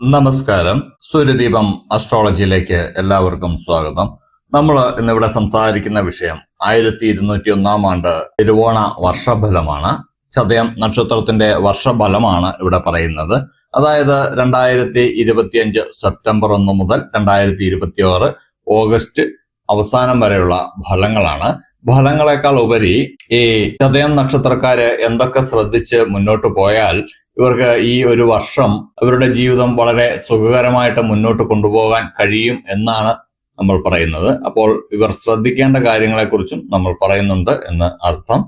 നമസ്കാരം. സൂര്യദീപം അസ്ട്രോളജിയിലേക്ക് എല്ലാവർക്കും സ്വാഗതം. നമ്മൾ ഇന്നിവിടെ സംസാരിക്കുന്ന വിഷയം ആയിരത്തി ഇരുന്നൂറ്റി ഒന്നാം ആണ്ട് തിരുവോണ വർഷഫലമാണ്. ചതയം നക്ഷത്രത്തിന്റെ വർഷഫലമാണ് ഇവിടെ പറയുന്നത്. അതായത് രണ്ടായിരത്തി ഇരുപത്തിയഞ്ച് സെപ്റ്റംബർ ഒന്ന് മുതൽ രണ്ടായിരത്തി ഇരുപത്തി ആറ് ഓഗസ്റ്റ് അവസാനം വരെയുള്ള ഫലങ്ങളാണ്. ഫലങ്ങളെക്കാൾ ഉപരി ഈ ചതയം നക്ഷത്രക്കാര് എന്തൊക്കെ ശ്രദ്ധിച്ച് മുന്നോട്ട് പോയാൽ ഇവർക്ക് ഈ ഒരു വർഷം അവരുടെ ജീവിതം വളരെ സുഖകരമായിട്ട് മുന്നോട്ട് കൊണ്ടുപോകാൻ കഴിയും എന്നാണ് നമ്മൾ പറയുന്നത്. അപ്പോൾ ഇവർ ശ്രദ്ധിക്കേണ്ട കാര്യങ്ങളെക്കുറിച്ചും നമ്മൾ പറയുന്നുണ്ട് എന്ന് അർത്ഥം.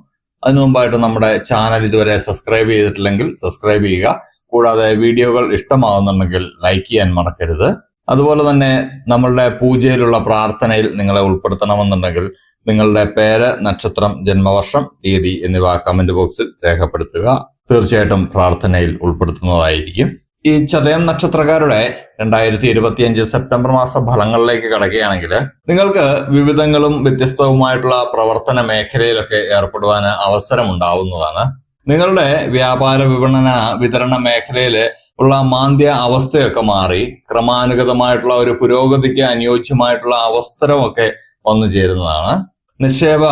അതിനു മുമ്പായിട്ട് നമ്മുടെ ചാനൽ ഇതുവരെ സബ്സ്ക്രൈബ് ചെയ്തിട്ടില്ലെങ്കിൽ സബ്സ്ക്രൈബ് ചെയ്യുക. കൂടാതെ വീഡിയോകൾ ഇഷ്ടമാകുന്നുണ്ടെങ്കിൽ ലൈക്ക് ചെയ്യാൻ മറക്കരുത്. അതുപോലെ തന്നെ നമ്മളുടെ പൂജയിലുള്ള പ്രാർത്ഥനയിൽ നിങ്ങളെ ഉൾപ്പെടുത്തണമെന്നുണ്ടെങ്കിൽ നിങ്ങളുടെ പേര് നക്ഷത്രം ജന്മവർഷം തീയതി എന്നിവ കമന്റ് ബോക്സിൽ രേഖപ്പെടുത്തുക. തീർച്ചയായിട്ടും പ്രാർത്ഥനയിൽ ഉൾപ്പെടുത്തുന്നതായിരിക്കും. ഈ ചതയം നക്ഷത്രക്കാരുടെ രണ്ടായിരത്തി ഇരുപത്തിയഞ്ച് സെപ്റ്റംബർ മാസ ഫലങ്ങളിലേക്ക് കടക്കുകയാണെങ്കിൽ നിങ്ങൾക്ക് വിവിധങ്ങളും വ്യത്യസ്തവുമായിട്ടുള്ള പ്രവർത്തന മേഖലയിലൊക്കെ ഏർപ്പെടുവാൻ അവസരമുണ്ടാവുന്നതാണ്. നിങ്ങളുടെ വ്യാപാര വിപണന വിതരണ മേഖലയിൽ ഉള്ള മാന്ദ്യ അവസ്ഥയൊക്കെ മാറി ക്രമാനുഗതമായിട്ടുള്ള ഒരു പുരോഗതിക്ക് അനുയോജ്യമായിട്ടുള്ള അവസരമൊക്കെ വന്നു ചേരുന്നതാണ്. നിക്ഷേപ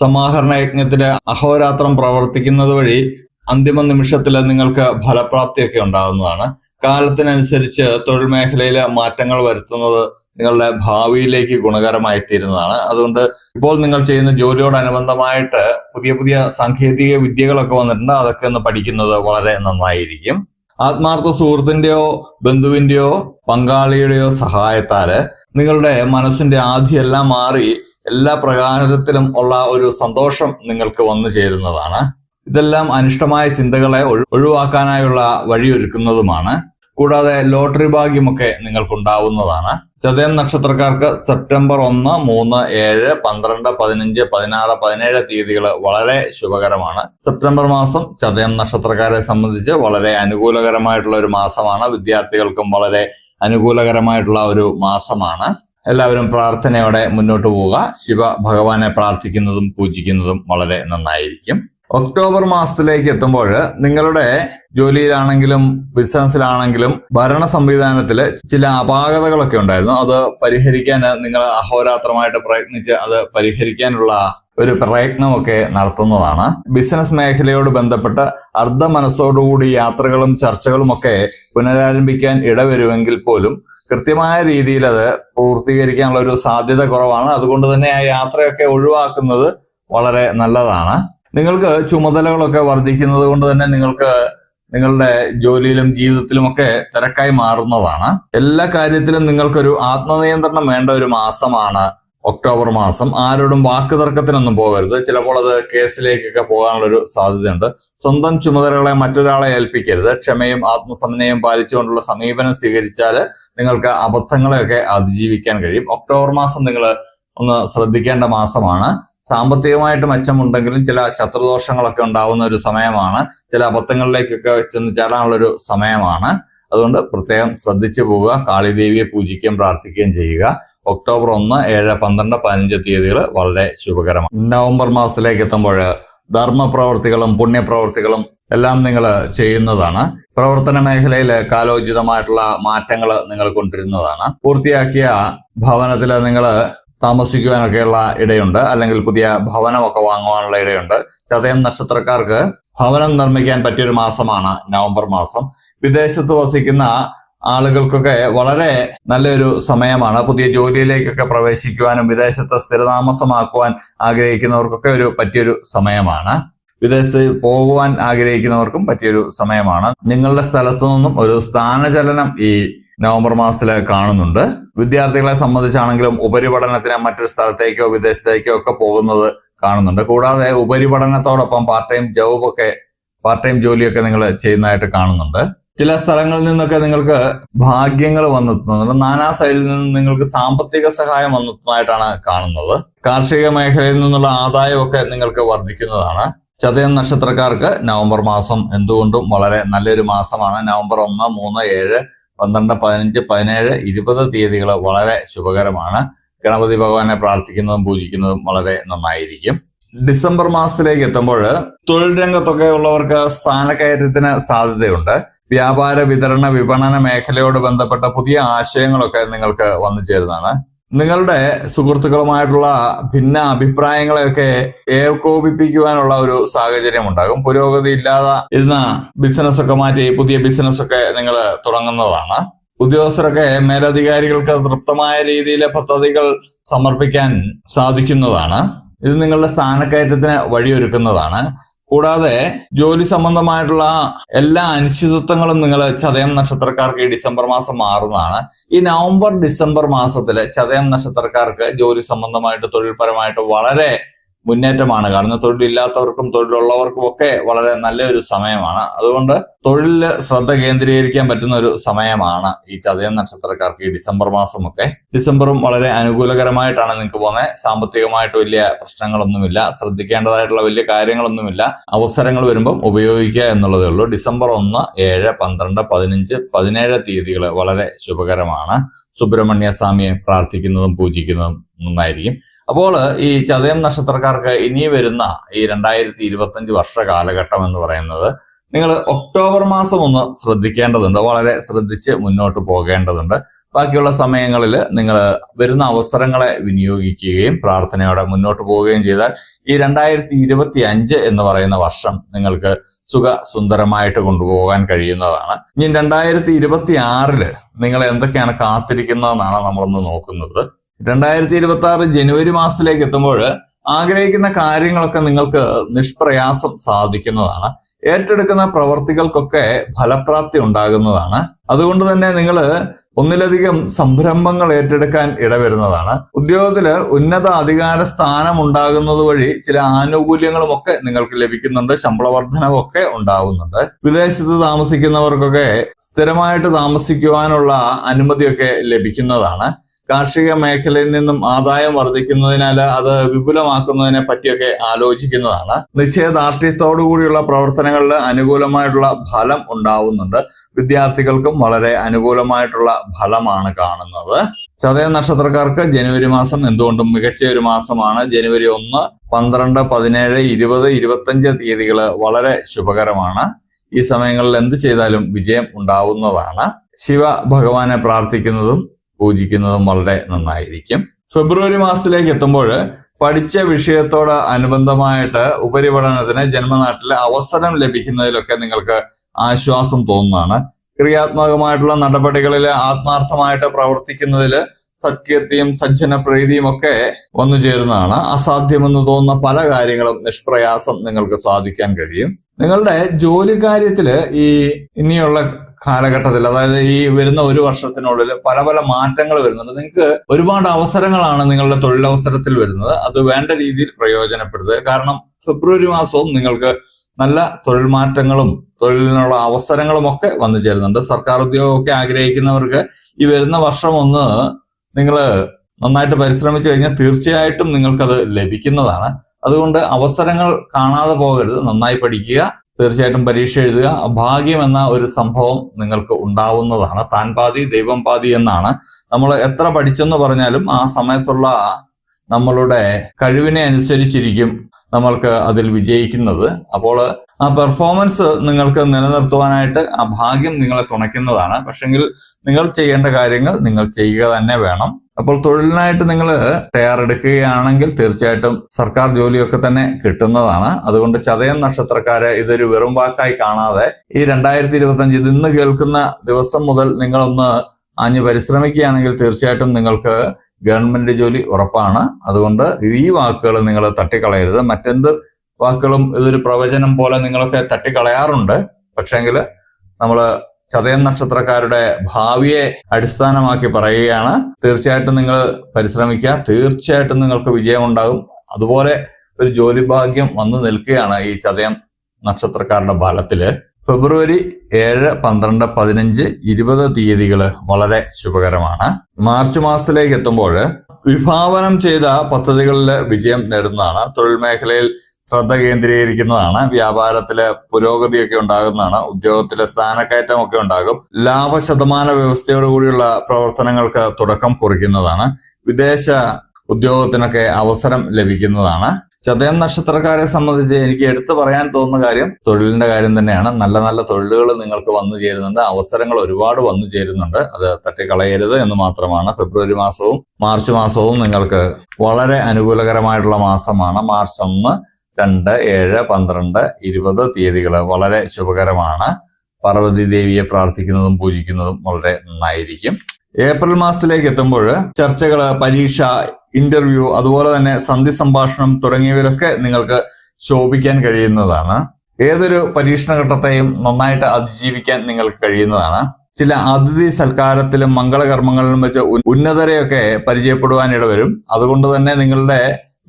സമാഹരണ യജ്ഞത്തിലെ അഹോരാത്രം പ്രവർത്തിക്കുന്നത് വഴി അന്തിമ നിമിഷത്തിൽ നിങ്ങൾക്ക് ഫലപ്രാപ്തിയൊക്കെ ഉണ്ടാകുന്നതാണ്. കാലത്തിനനുസരിച്ച് തൊഴിൽ മേഖലയിൽ മാറ്റങ്ങൾ വരുത്തുന്നത് നിങ്ങളുടെ ഭാവിയിലേക്ക് ഗുണകരമായി തീരുന്നതാണ് അതുകൊണ്ട് ഇപ്പോൾ നിങ്ങൾ ചെയ്യുന്ന ജോലിയോടനുബന്ധമായിട്ട് പുതിയ പുതിയ സാങ്കേതിക വിദ്യകളൊക്കെ വന്നിട്ടുണ്ട്. അതൊക്കെ ഒന്ന് പഠിക്കുന്നത് വളരെ നന്നായിരിക്കും. ആത്മാർത്ഥ സുഹൃത്തിന്റെയോ ബന്ധുവിന്റെയോ പങ്കാളിയുടെയോ സഹായത്താൽ നിങ്ങളുടെ മനസ്സിന്റെ ആധിയെല്ലാം മാറി എല്ലാ പ്രകാരത്തിലും ഉള്ള ഒരു സന്തോഷം നിങ്ങൾക്ക് വന്നു ചേരുന്നതാണ്. ഇതെല്ലാം അനിഷ്ടമായ ചിന്തകളെ ഒഴി- ഒഴിവാക്കാനായുള്ള വഴിയൊരുക്കുന്നതുമാണ്. കൂടാതെ ലോട്ടറി ഭാഗ്യമൊക്കെ നിങ്ങൾക്കുണ്ടാവുന്നതാണ്. ചതയം നക്ഷത്രക്കാർക്ക് സെപ്റ്റംബർ ഒന്ന് മൂന്ന് ഏഴ് പന്ത്രണ്ട് പതിനഞ്ച് പതിനാറ് പതിനേഴ് തീയതികൾ വളരെ ശുഭകരമാണ്. സെപ്റ്റംബർ മാസം ചതയം നക്ഷത്രക്കാരെ സംബന്ധിച്ച് വളരെ അനുകൂലകരമായിട്ടുള്ള ഒരു മാസമാണ്. വിദ്യാർത്ഥികൾക്കും വളരെ അനുകൂലകരമായിട്ടുള്ള ഒരു മാസമാണ്. എല്ലാവരും പ്രാർത്ഥനയോടെ മുന്നോട്ട് പോവുക. ശിവ ഭഗവാനെ പ്രാർത്ഥിക്കുന്നതും പൂജിക്കുന്നതും വളരെ നന്നായിരിക്കും. ഒക്ടോബർ മാസത്തിലേക്ക് എത്തുമ്പോൾ നിങ്ങളുടെ ജോലിയിലാണെങ്കിലും ബിസിനസ്സിലാണെങ്കിലും ഭരണ സംവിധാനത്തിൽ ചില അപാകതകളൊക്കെ ഉണ്ടായിരുന്നു. അത് പരിഹരിക്കാൻ നിങ്ങൾ അഹോരാത്രമായിട്ട് പ്രയത്നിച്ച് അത് പരിഹരിക്കാനുള്ള ഒരു പ്രയത്നമൊക്കെ നടത്തുന്നതാണ്. ബിസിനസ് മേഖലയോട് ബന്ധപ്പെട്ട് അർദ്ധ മനസ്സോടുകൂടി യാത്രകളും ചർച്ചകളും ഒക്കെ പുനരാരംഭിക്കാൻ ഇടവരുമെങ്കിൽ പോലും കൃത്യമായ രീതിയിൽ അത് പൂർത്തീകരിക്കാനുള്ള ഒരു സാധ്യത കുറവാണ്. അതുകൊണ്ട് തന്നെ ആ യാത്രയൊക്കെ ഒഴിവാക്കുന്നത് വളരെ നല്ലതാണ്. നിങ്ങൾക്ക് ചുമതലകളൊക്കെ വർദ്ധിക്കുന്നത് കൊണ്ട് തന്നെ നിങ്ങൾക്ക് നിങ്ങളുടെ ജോലിയിലും ജീവിതത്തിലും ഒക്കെ തിരക്കായി മാറുന്നതാണ്. എല്ലാ കാര്യത്തിലും നിങ്ങൾക്കൊരു ആത്മനിയന്ത്രണം വേണ്ട ഒരു മാസമാണ് ഒക്ടോബർ മാസം. ആരോടും വാക്ക് തർക്കത്തിനൊന്നും പോകരുത്. ചിലപ്പോൾ അത് കേസിലേക്കൊക്കെ പോകാനുള്ളൊരു സാധ്യതയുണ്ട്. സ്വന്തം ചുമതലകളെ മറ്റൊരാളെ ഏൽപ്പിക്കരുത്. ക്ഷമയും ആത്മസമനയും പാലിച്ചുകൊണ്ടുള്ള സമീപനം സ്വീകരിച്ചാൽ നിങ്ങൾക്ക് അബദ്ധങ്ങളെയൊക്കെ അതിജീവിക്കാൻ കഴിയും. ഒക്ടോബർ മാസം നിങ്ങൾ ഒന്ന് ശ്രദ്ധിക്കേണ്ട മാസമാണ്. സാമ്പത്തികമായിട്ട് മെച്ചമുണ്ടെങ്കിലും ചില ശത്രുദോഷങ്ങളൊക്കെ ഉണ്ടാവുന്ന ഒരു സമയമാണ്. ചില അബദ്ധങ്ങളിലേക്കൊക്കെ ചെന്ന് ചേരാനുള്ള ഒരു സമയമാണ്. അതുകൊണ്ട് പ്രത്യേകം ശ്രദ്ധിച്ചു പോവുക കാളിദേവിയെ പൂജിക്കുകയും പ്രാർത്ഥിക്കുകയും ചെയ്യുക. ഒക്ടോബർ ഒന്ന് ഏഴ് പന്ത്രണ്ട് പതിനഞ്ച് തീയതികൾ വളരെ ശുഭകരമാണ്. നവംബർ മാസത്തിലേക്ക് എത്തുമ്പോൾ ധർമ്മപ്രവർത്തികളും പുണ്യപ്രവർത്തികളും എല്ലാം നിങ്ങൾ ചെയ്യുന്നതാണ്. പ്രവർത്തന മേഖലയിൽ കാലോചിതമായിട്ടുള്ള മാറ്റങ്ങൾ നിങ്ങൾ കൊണ്ടുവരുന്നതാണ്. പൂർത്തിയാക്കിയ ഭവനത്തിൽ നിങ്ങൾ താമസിക്കുവാനൊക്കെയുള്ള ഇടയുണ്ട്. അല്ലെങ്കിൽ പുതിയ ഭവനമൊക്കെ വാങ്ങുവാനുള്ള ഇടയുണ്ട്. ചതയം നക്ഷത്രക്കാർക്ക് ഭവനം നിർമ്മിക്കാൻ പറ്റിയൊരു മാസമാണ് നവംബർ മാസം. വിദേശത്ത് വസിക്കുന്ന ആളുകൾക്കൊക്കെ വളരെ നല്ലൊരു സമയമാണ്. പുതിയ ജോലിയിലേക്കൊക്കെ പ്രവേശിക്കുവാനും വിദേശത്തെ സ്ഥിരതാമസമാക്കുവാൻ ആഗ്രഹിക്കുന്നവർക്കൊക്കെ ഒരു പറ്റിയൊരു സമയമാണ്. വിദേശത്ത് പോകുവാൻ ആഗ്രഹിക്കുന്നവർക്കും പറ്റിയൊരു സമയമാണ്. നിങ്ങളുടെ സ്ഥലത്തു നിന്നും ഒരു സ്ഥാനചലനം ഈ നവംബർ മാസത്തിൽ കാണുന്നുണ്ട്. വിദ്യാർത്ഥികളെ സംബന്ധിച്ചാണെങ്കിലും ഉപരിപഠനത്തിന് മറ്റൊരു സ്ഥലത്തേക്കോ വിദേശത്തേക്കോ ഒക്കെ പോകുന്നത് കാണുന്നുണ്ട്. കൂടാതെ ഉപരിപഠനത്തോടൊപ്പം പാർട്ട് ടൈം ജോബ് ഒക്കെ പാർട്ട് ടൈം ജോലിയൊക്കെ നിങ്ങൾ ചെയ്യുന്നതായിട്ട് കാണുന്നുണ്ട്. ചില സ്ഥലങ്ങളിൽ നിന്നൊക്കെ നിങ്ങൾക്ക് ഭാഗ്യങ്ങൾ വന്നെത്തുന്നുണ്ട്. നാനാ സൈഡിൽ നിന്ന് നിങ്ങൾക്ക് സാമ്പത്തിക സഹായം വന്നെത്തുന്നതായിട്ടാണ് കാണുന്നത്. കാർഷിക മേഖലയിൽ നിന്നുള്ള ആദായമൊക്കെ നിങ്ങൾക്ക് വർദ്ധിക്കുന്നതാണ്. ചതയം നക്ഷത്രക്കാർക്ക് നവംബർ മാസം എന്തുകൊണ്ടും വളരെ നല്ലൊരു മാസമാണ്. നവംബർ ഒന്ന് മൂന്ന് ഏഴ് പന്ത്രണ്ട് പതിനഞ്ച് പതിനേഴ് ഇരുപത് തീയതികൾ വളരെ ശുഭകരമാണ്. ഗണപതി ഭഗവാനെ പ്രാർത്ഥിക്കുന്നതും പൂജിക്കുന്നതും വളരെ നന്നായിരിക്കും. ഡിസംബർ മാസത്തിലേക്ക് എത്തുമ്പോൾ തൊഴിൽ രംഗത്തൊക്കെ ഉള്ളവർക്ക് സ്ഥാനക്കയറ്റത്തിന് സാധ്യതയുണ്ട്. വ്യാപാര വിതരണ വിപണന മേഖലയോട് ബന്ധപ്പെട്ട പുതിയ ആശയങ്ങളൊക്കെ നിങ്ങൾക്ക് വന്നു ചേരുന്നതാണ്. നിങ്ങളുടെ സുഹൃത്തുക്കളുമായിട്ടുള്ള ഭിന്ന അഭിപ്രായങ്ങളെയൊക്കെ ഏകോപിപ്പിക്കുവാനുള്ള ഒരു സാഹചര്യം ഉണ്ടാകും. പുരോഗതി ഇല്ലാതെ ഇരുന്ന ബിസിനസ്സൊക്കെ മാറ്റി പുതിയ ബിസിനസ്സൊക്കെ നിങ്ങൾ തുടങ്ങുന്നതാണ്. ഉദ്യോഗസ്ഥരൊക്കെ മേലധികാരികൾക്ക് തൃപ്തമായ രീതിയിലെ പദ്ധതികൾ സമർപ്പിക്കാൻ സാധിക്കുന്നതാണ്. ഇത് നിങ്ങളുടെ സ്ഥാനക്കയറ്റത്തിന് വഴിയൊരുക്കുന്നതാണ്. കൂടാതെ ജോലി സംബന്ധമായിട്ടുള്ള എല്ലാ അനിശ്ചിതത്വങ്ങളും നിങ്ങൾ ചതയം നക്ഷത്രക്കാർക്ക് ഈ ഡിസംബർ മാസം മാറുന്നതാണ്. ഈ നവംബർ ഡിസംബർ മാസത്തിലെ ചതയം നക്ഷത്രക്കാർക്ക് ജോലി സംബന്ധമായിട്ട് തൊഴിൽപരമായിട്ട് വളരെ മുന്നേറ്റമാണ്. കാണുന്നത് തൊഴിലില്ലാത്തവർക്കും തൊഴിലുള്ളവർക്കും ഒക്കെ വളരെ നല്ലൊരു സമയമാണ്. അതുകൊണ്ട് തൊഴിലിൽ ശ്രദ്ധ കേന്ദ്രീകരിക്കാൻ പറ്റുന്ന ഒരു സമയമാണ് ഈ ചതയം നക്ഷത്രക്കാർക്ക് ഈ ഡിസംബർ മാസമൊക്കെ. ഡിസംബറും വളരെ അനുകൂലകരമായിട്ടാണ് നിങ്ങൾക്ക് പോകുന്നത്. സാമ്പത്തികമായിട്ട് വലിയ പ്രശ്നങ്ങളൊന്നുമില്ല. ശ്രദ്ധിക്കേണ്ടതായിട്ടുള്ള വലിയ കാര്യങ്ങളൊന്നുമില്ല. അവസരങ്ങൾ വരുമ്പം ഉപയോഗിക്കുക എന്നുള്ളതേ ഉള്ളൂ. ഡിസംബർ ഒന്ന് ഏഴ് പന്ത്രണ്ട് പതിനഞ്ച് പതിനേഴ് തീയതികൾ വളരെ ശുഭകരമാണ്. സുബ്രഹ്മണ്യ സ്വാമിയെ പ്രാർത്ഥിക്കുന്നതും പൂജിക്കുന്നതും നന്നായിരിക്കും. അപ്പോൾ ഈ ചതയം നക്ഷത്രക്കാർക്ക് ഇനി വരുന്ന ഈ രണ്ടായിരത്തി ഇരുപത്തഞ്ച് വർഷ കാലഘട്ടം എന്ന് പറയുന്നത് നിങ്ങൾ ഒക്ടോബർ മാസം ഒന്ന് ശ്രദ്ധിക്കേണ്ടതുണ്ട് വളരെ ശ്രദ്ധിച്ച് മുന്നോട്ട് പോകേണ്ടതുണ്ട്. ബാക്കിയുള്ള സമയങ്ങളിൽ നിങ്ങൾ വരുന്ന അവസരങ്ങളെ വിനിയോഗിക്കുകയും പ്രാർത്ഥനയോടെ മുന്നോട്ട് പോവുകയും ചെയ്താൽ ഈ രണ്ടായിരത്തി ഇരുപത്തി അഞ്ച് എന്ന് പറയുന്ന വർഷം നിങ്ങൾക്ക് സുഖ സുന്ദരമായിട്ട് കൊണ്ടുപോകാൻ കഴിയുന്നതാണ്. ഇനി രണ്ടായിരത്തി ഇരുപത്തി ആറിൽ നിങ്ങൾ എന്തൊക്കെയാണ് കാത്തിരിക്കുന്നതെന്നാണ് നമ്മളൊന്ന് നോക്കുന്നത്. രണ്ടായിരത്തി ഇരുപത്തി ആറ് ജനുവരി മാസത്തിലേക്ക് എത്തുമ്പോൾ ആഗ്രഹിക്കുന്ന കാര്യങ്ങളൊക്കെ നിങ്ങൾക്ക് നിഷ്പ്രയാസം സാധിക്കുന്നതാണ്. ഏറ്റെടുക്കുന്ന പ്രവർത്തികൾക്കൊക്കെ ഫലപ്രാപ്തി ഉണ്ടാകുന്നതാണ്. അതുകൊണ്ട് തന്നെ നിങ്ങൾ ഒന്നിലധികം സംരംഭങ്ങൾ ഏറ്റെടുക്കാൻ ഇടവരുന്നതാണ്. ഉദ്യോഗത്തിൽ ഉന്നത അധികാര സ്ഥാനം ഉണ്ടാകുന്നത് വഴി ചില ആനുകൂല്യങ്ങളും ഒക്കെ നിങ്ങൾക്ക് ലഭിക്കുന്നുണ്ട്. ശമ്പള വർധനവൊക്കെ ഉണ്ടാവുന്നുണ്ട് വിദേശത്ത് താമസിക്കുന്നവർക്കൊക്കെ സ്ഥിരമായിട്ട് താമസിക്കുവാനുള്ള അനുമതിയൊക്കെ ലഭിക്കുന്നതാണ്. കാർഷിക മേഖലയിൽ നിന്നും ആദായം വർദ്ധിക്കുന്നതിനാൽ അത് വിപുലമാക്കുന്നതിനെ പറ്റിയൊക്കെ ആലോചിക്കുന്നതാണ്. നിശ്ചയദാർഢ്യത്തോടുകൂടിയുള്ള പ്രവർത്തനങ്ങളിൽ അനുകൂലമായിട്ടുള്ള ഫലം ഉണ്ടാവുന്നുണ്ട്. വിദ്യാർത്ഥികൾക്കും വളരെ അനുകൂലമായിട്ടുള്ള ഫലമാണ് കാണുന്നത്. ചതയ നക്ഷത്രക്കാർക്ക് ജനുവരി മാസം എന്തുകൊണ്ടും മികച്ച ഒരു മാസമാണ്. ജനുവരി ഒന്ന് പന്ത്രണ്ട് പതിനേഴ് ഇരുപത് ഇരുപത്തഞ്ച് തീയതികൾ വളരെ ശുഭകരമാണ്. ഈ സമയങ്ങളിൽ എന്ത് ചെയ്താലും വിജയം ഉണ്ടാവുന്നതാണ്. ശിവ ഭഗവാനെ പ്രാർത്ഥിക്കുന്നതും പൂജിക്കുന്നതും വളരെ നന്നായിരിക്കും. ഫെബ്രുവരി മാസത്തിലേക്ക് എത്തുമ്പോൾ പഠിച്ച വിഷയത്തോട് അനുബന്ധമായിട്ട് ഉപരിപഠനത്തിന് ജന്മനാട്ടിൽ അവസരം ലഭിക്കുന്നതിലൊക്കെ നിങ്ങൾക്ക് ആശ്വാസം തോന്നുന്നതാണ്. ക്രിയാത്മകമായിട്ടുള്ള നടപടികളിൽ ആത്മാർത്ഥമായിട്ട് പ്രവർത്തിക്കുന്നതിൽ സത്കീർത്തിയും സജ്ജന പ്രീതിയും ഒക്കെ വന്നു ചേരുന്നതാണ്. അസാധ്യമെന്ന് തോന്നുന്ന പല കാര്യങ്ങളും നിഷ്പ്രയാസം നിങ്ങൾക്ക് സാധിക്കാൻ കഴിയും. നിങ്ങളുടെ ജോലി കാര്യത്തിൽ ഈ ഇനിയുള്ള കാലഘട്ടത്തിൽ അതായത് ഈ വരുന്ന ഒരു വർഷത്തിനുള്ളിൽ പല പല മാറ്റങ്ങൾ വരുന്നുണ്ട്. നിങ്ങൾക്ക് ഒരുപാട് അവസരങ്ങളാണ് നിങ്ങളുടെ തൊഴിലവസരത്തിൽ വരുന്നത്. അത് വേണ്ട രീതിയിൽ പ്രയോജനപ്പെടുത്തുക. കാരണം ഫെബ്രുവരി മാസവും നിങ്ങൾക്ക് നല്ല തൊഴിൽ മാറ്റങ്ങളും തൊഴിലിനുള്ള അവസരങ്ങളും ഒക്കെ വന്നു ചേരുന്നുണ്ട്. സർക്കാർ ഉദ്യോഗമൊക്കെ ആഗ്രഹിക്കുന്നവർക്ക് ഈ വരുന്ന വർഷം ഒന്ന് നിങ്ങൾ നന്നായിട്ട് പരിശ്രമിച്ചു കഴിഞ്ഞാൽ തീർച്ചയായിട്ടും നിങ്ങൾക്കത് ലഭിക്കുന്നതാണ്. അതുകൊണ്ട് അവസരങ്ങൾ കാണാതെ പോകരുത്. നന്നായി പഠിക്കുക. തീർച്ചയായിട്ടും പരീക്ഷ എഴുതുക. ഭാഗ്യം എന്ന ഒരു സംഭവം നിങ്ങൾക്ക് ഉണ്ടാവുന്നതാണ്. താൻ പാതി ദൈവം പാതി എന്നാണ് നമ്മൾ എത്ര പഠിച്ചെന്ന് പറഞ്ഞാലും ആ സമയത്തുള്ള നമ്മളുടെ കഴിവിനെ അനുസരിച്ചിരിക്കും. നമ്മൾക്ക് അതിൽ വിജയിക്കുന്നത്. അപ്പോൾ ആ പെർഫോമൻസ് നിങ്ങൾക്ക് നിലനിർത്തുവാനായിട്ട് ആ ഭാഗ്യം നിങ്ങളെ തുണയ്ക്കുന്നതാണ്. പക്ഷെങ്കിൽ നിങ്ങൾ ചെയ്യേണ്ട കാര്യങ്ങൾ നിങ്ങൾ ചെയ്യുക തന്നെ വേണം. അപ്പോൾ തൊഴിലിനായിട്ട് നിങ്ങൾ തയ്യാറെടുക്കുകയാണെങ്കിൽ തീർച്ചയായിട്ടും സർക്കാർ ജോലിയൊക്കെ തന്നെ കിട്ടുന്നതാണ്. അതുകൊണ്ട് ചതയം നക്ഷത്രക്കാരെ ഇതൊരു വെറും വാക്കായി കാണാതെ ഈ രണ്ടായിരത്തി ഇരുപത്തി അഞ്ച് ഇന്ന് കേൾക്കുന്ന ദിവസം മുതൽ നിങ്ങളൊന്ന് ആഞ്ഞ് പരിശ്രമിക്കുകയാണെങ്കിൽ തീർച്ചയായിട്ടും നിങ്ങൾക്ക് ഗവൺമെന്റ് ജോലി ഉറപ്പാണ്. അതുകൊണ്ട് ഈ വാക്കുകൾ നിങ്ങൾ തട്ടിക്കളയരുത്. മറ്റെന്ത് വാക്കുകളും ഇതൊരു പ്രവചനം പോലെ നിങ്ങളൊക്കെ തട്ടിക്കളയാറുണ്ട്. പക്ഷേങ്കിൽ നമ്മൾ ചതയം നക്ഷത്രക്കാരുടെ ഭാവിയെ അടിസ്ഥാനമാക്കി പറയുകയാണ്. തീർച്ചയായിട്ടും നിങ്ങൾ പരിശ്രമിക്കുക. തീർച്ചയായിട്ടും നിങ്ങൾക്ക് വിജയമുണ്ടാകും. അതുപോലെ ഒരു ജോലി ഭാഗ്യം വന്നു നിൽക്കുകയാണ് ഈ ചതയം നക്ഷത്രക്കാരുടെ ഫലത്തിൽ ഫെബ്രുവരി ഏഴ് പന്ത്രണ്ട് പതിനഞ്ച് ഇരുപത് തീയതികൾ വളരെ ശുഭകരമാണ്. മാർച്ച് മാസത്തിലേക്ക് എത്തുമ്പോൾ വിഭാവനം ചെയ്ത പദ്ധതികളിൽ വിജയം നേടുന്നതാണ്. തൊഴിൽ മേഖലയിൽ ശ്രദ്ധ കേന്ദ്രീകരിക്കുന്നതാണ്. വ്യാപാരത്തിലെ പുരോഗതിയൊക്കെ ഉണ്ടാകുന്നതാണ്. ഉദ്യോഗത്തിലെ സ്ഥാനക്കയറ്റമൊക്കെ ഉണ്ടാകും. ലാഭശതമാന വ്യവസ്ഥയോടുകൂടിയുള്ള പ്രവർത്തനങ്ങൾക്ക് തുടക്കം കുറിക്കുന്നതാണ്. വിദേശ ഉദ്യോഗത്തിനൊക്കെ അവസരം ലഭിക്കുന്നതാണ്. ചതയം നക്ഷത്രക്കാരെ സംബന്ധിച്ച് എനിക്ക് എടുത്തു പറയാൻ തോന്നുന്ന കാര്യം തൊഴിലിന്റെ കാര്യം തന്നെയാണ്. നല്ല നല്ല തൊഴിലുകൾ നിങ്ങൾക്ക് വന്നു ചേരുന്നുണ്ട്. അവസരങ്ങൾ ഒരുപാട് വന്നു ചേരുന്നുണ്ട്. അത് തട്ടിക്കളയരുത് എന്ന് മാത്രമാണ്. ഫെബ്രുവരി മാസവും മാർച്ച് മാസവും നിങ്ങൾക്ക് വളരെ അനുകൂലകരമായിട്ടുള്ള മാസമാണ്. മാർച്ച് ഒന്ന് രണ്ട് ഏഴ് പന്ത്രണ്ട് ഇരുപത് തീയതികൾ വളരെ ശുഭകരമാണ്. പാർവതി ദേവിയെ പ്രാർത്ഥിക്കുന്നതും പൂജിക്കുന്നതും വളരെ നന്നായിരിക്കും. ഏപ്രിൽ മാസത്തിലേക്ക് എത്തുമ്പോൾ ചർച്ചകൾ പരീക്ഷ ഇന്റർവ്യൂ അതുപോലെ തന്നെ സന്ധി സംഭാഷണം തുടങ്ങിയവരൊക്കെ നിങ്ങൾക്ക് ശോഭിക്കാൻ കഴിയുന്നതാണ്. ഏതൊരു പരീക്ഷണഘട്ടത്തെയും നന്നായിട്ട് അതിജീവിക്കാൻ നിങ്ങൾക്ക് കഴിയുന്നതാണ്. ചില അതിഥി സൽക്കാരത്തിലും മംഗളകർമ്മങ്ങളിലും വെച്ച് ഉന്നതരെയൊക്കെ പരിചയപ്പെടുവാൻ ഇടവരും അതുകൊണ്ട് തന്നെ നിങ്ങളുടെ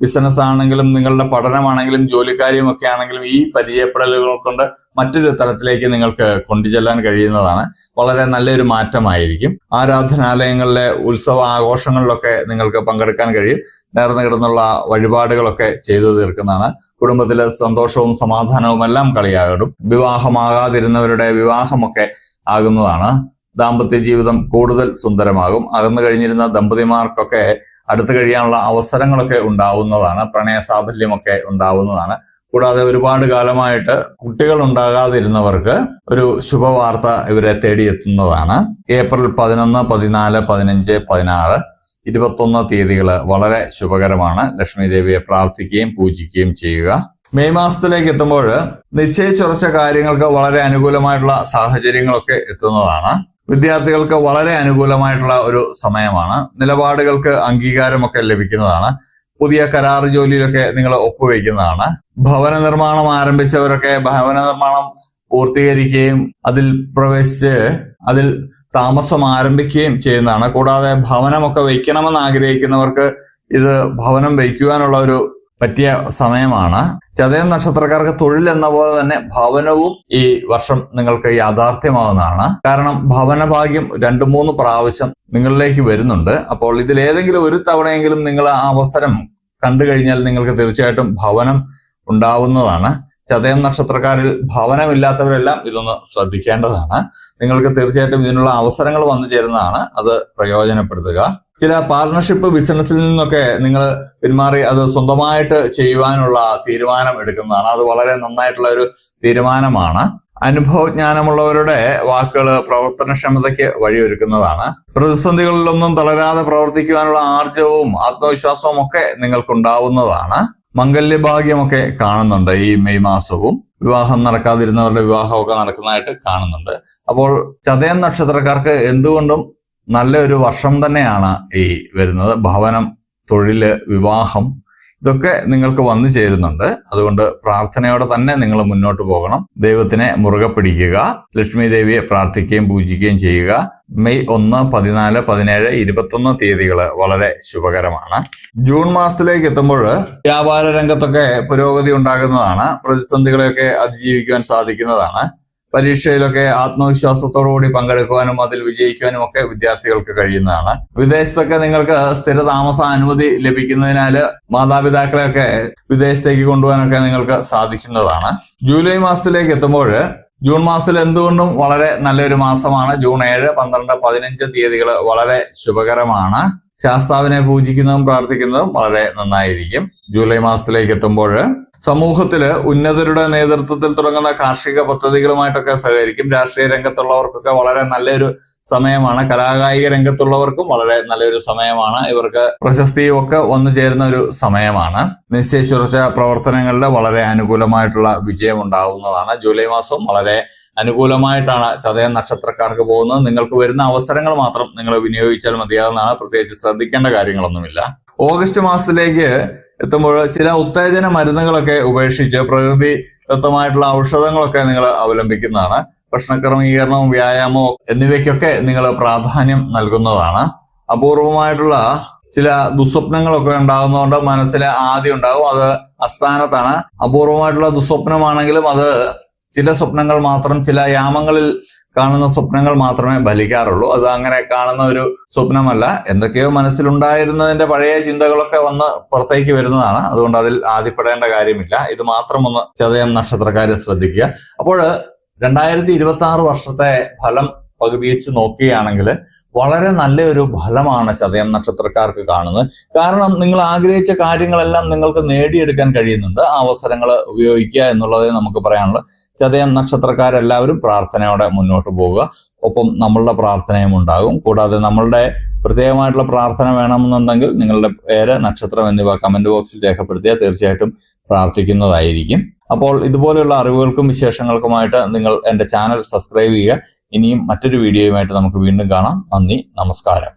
ബിസിനസ് ആണെങ്കിലും നിങ്ങളുടെ പഠനമാണെങ്കിലും ജോലിക്കാര്യം ഒക്കെ ആണെങ്കിലും ഈ പരിചയപ്പെടലുകൾ കൊണ്ട് മറ്റൊരു തലത്തിലേക്ക് നിങ്ങൾക്ക് കൊണ്ടുചെല്ലാൻ കഴിയുന്നതാണ്. വളരെ നല്ലൊരു മാറ്റമായിരിക്കും. ആരാധനാലയങ്ങളിലെ ഉത്സവ ആഘോഷങ്ങളിലൊക്കെ നിങ്ങൾക്ക് പങ്കെടുക്കാൻ കഴിയും. നേർന്നു കിടന്നുള്ള വഴിപാടുകളൊക്കെ ചെയ്തു തീർക്കുന്നതാണ്. കുടുംബത്തിലെ സന്തോഷവും സമാധാനവും എല്ലാം കളിയാകും. വിവാഹമാകാതിരുന്നവരുടെ വിവാഹമൊക്കെ ആകുന്നതാണ്. ദാമ്പത്യ ജീവിതം കൂടുതൽ സുന്ദരമാകും. അകന്നു കഴിഞ്ഞിരുന്ന ദമ്പതിമാർക്കൊക്കെ അടുത്തു കഴിയാനുള്ള അവസരങ്ങളൊക്കെ ഉണ്ടാവുന്നതാണ് പ്രണയ സാഫല്യമൊക്കെ ഉണ്ടാവുന്നതാണ്. കൂടാതെ ഒരുപാട് കാലമായിട്ട് കുട്ടികൾ ഉണ്ടാകാതിരുന്നവർക്ക് ഒരു ശുഭവാർത്ത ഇവരെ തേടിയെത്തുന്നതാണ്. ഏപ്രിൽ പതിനൊന്ന് പതിനാല് പതിനഞ്ച് പതിനാറ് ഇരുപത്തൊന്ന് തീയതികൾ വളരെ ശുഭകരമാണ്. ലക്ഷ്മി ദേവിയെ പ്രാർത്ഥിക്കുകയും പൂജിക്കുകയും ചെയ്യുക. മെയ് മാസത്തിലേക്ക് എത്തുമ്പോൾ നിശ്ചയിച്ചുറച്ച കാര്യങ്ങൾക്ക് വളരെ അനുകൂലമായിട്ടുള്ള സാഹചര്യങ്ങളൊക്കെ എത്തുന്നതാണ്. വിദ്യാർത്ഥികൾക്ക് വളരെ അനുകൂലമായിട്ടുള്ള ഒരു സമയമാണ്. നിലപാടുകൾക്ക് അംഗീകാരമൊക്കെ ലഭിക്കുന്നതാണ്. പുതിയ കരാർ ജോലിയിലൊക്കെ നിങ്ങൾ ഒപ്പുവെക്കുന്നതാണ് ഭവന നിർമ്മാണം ആരംഭിച്ചവരൊക്കെ ഭവന നിർമ്മാണം പൂർത്തീകരിക്കുകയും അതിൽ പ്രവേശിച്ച് അതിൽ താമസം ആരംഭിക്കുകയും ചെയ്യുന്നതാണ്. കൂടാതെ ഭവനമൊക്കെ വയ്ക്കണമെന്ന് ആഗ്രഹിക്കുന്നവർക്ക് ഇത് ഭവനം വയ്ക്കുവാനുള്ള ഒരു പറ്റിയ സമയമാണ്. ചതയം നക്ഷത്രക്കാർക്ക് തൊഴിൽ എന്ന പോലെ തന്നെ ഭവനവും ഈ വർഷം നിങ്ങൾക്ക് യാഥാർത്ഥ്യമാവുന്നതാണ്. കാരണം ഭവനഭാഗ്യം രണ്ടു മൂന്ന് പ്രാവശ്യം നിങ്ങളിലേക്ക് വരുന്നുണ്ട്. അപ്പോൾ ഇതിൽ ഏതെങ്കിലും ഒരു തവണയെങ്കിലും നിങ്ങൾ ആ അവസരം കണ്ടു കഴിഞ്ഞാൽ നിങ്ങൾക്ക് തീർച്ചയായിട്ടും ഭവനം ഉണ്ടാവുന്നതാണ്. ചതയം നക്ഷത്രക്കാരിൽ ഭവനമില്ലാത്തവരെല്ലാം ഇതൊന്ന് ശ്രദ്ധിക്കേണ്ടതാണ്. നിങ്ങൾക്ക് തീർച്ചയായിട്ടും ഇതിനുള്ള അവസരങ്ങൾ വന്നു ചേരുന്നതാണ്. അത് പ്രയോജനപ്പെടുത്തുക. ചില പാർട്ണർഷിപ്പ് ബിസിനസ്സിൽ നിന്നൊക്കെ നിങ്ങൾ പിന്മാറി അത് സ്വന്തമായിട്ട് ചെയ്യുവാനുള്ള തീരുമാനം എടുക്കുന്നതാണ്. അത് വളരെ നന്നായിട്ടുള്ള ഒരു തീരുമാനമാണ്. അനുഭവജ്ഞാനമുള്ളവരുടെ വാക്കുകൾ പ്രവർത്തനക്ഷമതയ്ക്ക് വഴിയൊരുക്കുന്നതാണ്. പ്രതിസന്ധികളിലൊന്നും തളരാതെ പ്രവർത്തിക്കുവാനുള്ള ആർജവും ആത്മവിശ്വാസവും ഒക്കെ നിങ്ങൾക്കുണ്ടാവുന്നതാണ്. മംഗല്യഭാഗ്യമൊക്കെ കാണുന്നുണ്ട് ഈ മെയ് മാസവും. വിവാഹം നടക്കാതിരുന്നവരുടെ വിവാഹമൊക്കെ നടക്കുന്നതായിട്ട് കാണുന്നുണ്ട്. അപ്പോൾ ചതയം നക്ഷത്രക്കാർക്ക് എന്തുകൊണ്ടും നല്ലൊരു വർഷം തന്നെയാണ് ഈ വരുന്നത്. ഭവനം തൊഴിൽ വിവാഹം ഇതൊക്കെ നിങ്ങൾക്ക് വന്നു ചേരുന്നുണ്ട്. അതുകൊണ്ട് പ്രാർത്ഥനയോടെ തന്നെ നിങ്ങൾ മുന്നോട്ട് പോകണം. ദൈവത്തിനെ മുറുകെ പിടിക്കുക. ലക്ഷ്മി ദേവിയെ പ്രാർത്ഥിക്കുകയും പൂജിക്കുകയും ചെയ്യുക. മെയ് ഒന്ന് പതിനാല് പതിനേഴ് ഇരുപത്തൊന്ന് തീയതികൾ വളരെ ശുഭകരമാണ്. ജൂൺ മാസത്തിലേക്ക് എത്തുമ്പോൾ വ്യാപാര രംഗത്തൊക്കെ പുരോഗതി ഉണ്ടാകുന്നതാണ്. പ്രതിസന്ധികളെയൊക്കെ അതിജീവിക്കുവാൻ സാധിക്കുന്നതാണ്. പരീക്ഷയിലൊക്കെ ആത്മവിശ്വാസത്തോടുകൂടി പങ്കെടുക്കുവാനും അതിൽ വിജയിക്കുവാനും ഒക്കെ വിദ്യാർത്ഥികൾക്ക് കഴിയുന്നതാണ്. വിദേശത്തൊക്കെ നിങ്ങൾക്ക് സ്ഥിര താമസ അനുമതി ലഭിക്കുന്നതിനാൽ മാതാപിതാക്കളെയൊക്കെ വിദേശത്തേക്ക് കൊണ്ടുപോകാനൊക്കെ നിങ്ങൾക്ക് സാധിക്കുന്നതാണ്. ജൂലൈ മാസത്തിലേക്ക് എത്തുമ്പോൾ ജൂൺ മാസത്തിൽ എന്തുകൊണ്ടും വളരെ നല്ലൊരു മാസമാണ്. ജൂൺ ഏഴ് പന്ത്രണ്ട് പതിനഞ്ച് തീയതികൾ വളരെ ശുഭകരമാണ്. ശാസ്താവിനെ പൂജിക്കുന്നതും പ്രാർത്ഥിക്കുന്നതും വളരെ നന്നായിരിക്കും. ജൂലൈ മാസത്തിലേക്ക് എത്തുമ്പോൾ സമൂഹത്തിൽ ഉന്നതരുടെ നേതൃത്വത്തിൽ തുടങ്ങുന്ന കാർഷിക പദ്ധതികളുമായിട്ടൊക്കെ സഹകരിക്കും. രാഷ്ട്രീയ രംഗത്തുള്ളവർക്കൊക്കെ വളരെ നല്ലൊരു സമയമാണ്. കലാകായിക രംഗത്തുള്ളവർക്കും വളരെ നല്ലൊരു സമയമാണ്. ഇവർക്ക് പ്രശസ്തിയും ഒക്കെ വന്നു ചേരുന്ന ഒരു സമയമാണ്. നിശ്ചയിച്ചുറച്ച പ്രവർത്തനങ്ങളിൽ വളരെ അനുകൂലമായിട്ടുള്ള വിജയം ഉണ്ടാവുന്നതാണ്. ജൂലൈ മാസം വളരെ അനുകൂലമായിട്ടാണ് ചതയ നക്ഷത്രക്കാർക്ക് പോകുന്നത്. നിങ്ങൾക്ക് വരുന്ന അവസരങ്ങൾ മാത്രം നിങ്ങൾ വിനിയോഗിച്ചാൽ മതിയാകുന്നതാണ് പ്രത്യേകിച്ച് ശ്രദ്ധിക്കേണ്ട കാര്യങ്ങളൊന്നുമില്ല. ഓഗസ്റ്റ് മാസത്തിലേക്ക് എത്തുമ്പോൾ ചില ഉത്തേജന മരുന്നുകളൊക്കെ ഉപേക്ഷിച്ച് പ്രകൃതി ദത്തമായിട്ടുള്ള ഔഷധങ്ങളൊക്കെ നിങ്ങൾ അവലംബിക്കുന്നതാണ്. ഭക്ഷണക്രമീകരണവും വ്യായാമവും എന്നിവയ്ക്കൊക്കെ നിങ്ങൾ പ്രാധാന്യം നൽകുന്നതാണ്. അപൂർവമായിട്ടുള്ള ചില ദുസ്വപ്നങ്ങളൊക്കെ ഉണ്ടാകുന്നതുകൊണ്ട് മനസ്സിൽ ആദ്യം ഉണ്ടാകും. അത് അസ്ഥാനത്താണ്. അപൂർവമായിട്ടുള്ള ദുസ്വപ്നമാണെങ്കിലും അത് ചില സ്വപ്നങ്ങൾ മാത്രം ചില യാമങ്ങളിൽ കാണുന്ന സ്വപ്നങ്ങൾ മാത്രമേ ഫലിക്കാറുള്ളൂ. അത് അങ്ങനെ കാണുന്ന ഒരു സ്വപ്നമല്ല. എന്തൊക്കെയോ മനസ്സിലുണ്ടായിരുന്നതിന്റെ പഴയ ചിന്തകളൊക്കെ വന്ന് പുറത്തേക്ക് വരുന്നതാണ്. അതുകൊണ്ട് അതിൽ ആദ്യപ്പെടേണ്ട കാര്യമില്ല. ഇത് മാത്രം ഒന്ന് ചതയം നക്ഷത്രക്കാരെ ശ്രദ്ധിക്കുക. അപ്പോൾ രണ്ടായിരത്തി ഇരുപത്തി ആറ് വർഷത്തെ ഫലം പകുതിയിച്ച് നോക്കുകയാണെങ്കിൽ വളരെ നല്ലൊരു ഫലമാണ് ചതയം നക്ഷത്രക്കാർക്ക് കാണുന്നത്. കാരണം നിങ്ങൾ ആഗ്രഹിച്ച കാര്യങ്ങളെല്ലാം നിങ്ങൾക്ക് നേടിയെടുക്കാൻ കഴിയുന്നുണ്ട്. ആ അവസരങ്ങൾ ഉപയോഗിക്കുക എന്നുള്ളതേ നമുക്ക് പറയാനുള്ളൂ. ചതയം നക്ഷത്രക്കാരെല്ലാവരും പ്രാർത്ഥനയോടെ മുന്നോട്ട് പോവുക ഒപ്പം നമ്മളുടെ പ്രാർത്ഥനയും ഉണ്ടാകും. കൂടാതെ നമ്മളുടെ പ്രത്യേകമായിട്ടുള്ള പ്രാർത്ഥന വേണമെന്നുണ്ടെങ്കിൽ നിങ്ങളുടെ പേര് നക്ഷത്രം എന്നിവ കമന്റ് ബോക്സിൽ രേഖപ്പെടുത്തിയാൽ തീർച്ചയായിട്ടും പ്രാർത്ഥിക്കുന്നതായിരിക്കും. അപ്പോൾ ഇതുപോലെയുള്ള അറിവുകൾക്കും വിശേഷങ്ങൾക്കുമായിട്ട് നിങ്ങൾ എന്റെ ചാനൽ സബ്സ്ക്രൈബ് ചെയ്യുക. ഇനിയും മറ്റൊരു വീഡിയോയുമായിട്ട് നമുക്ക് വീണ്ടും കാണാം. നന്ദി നമസ്കാരം.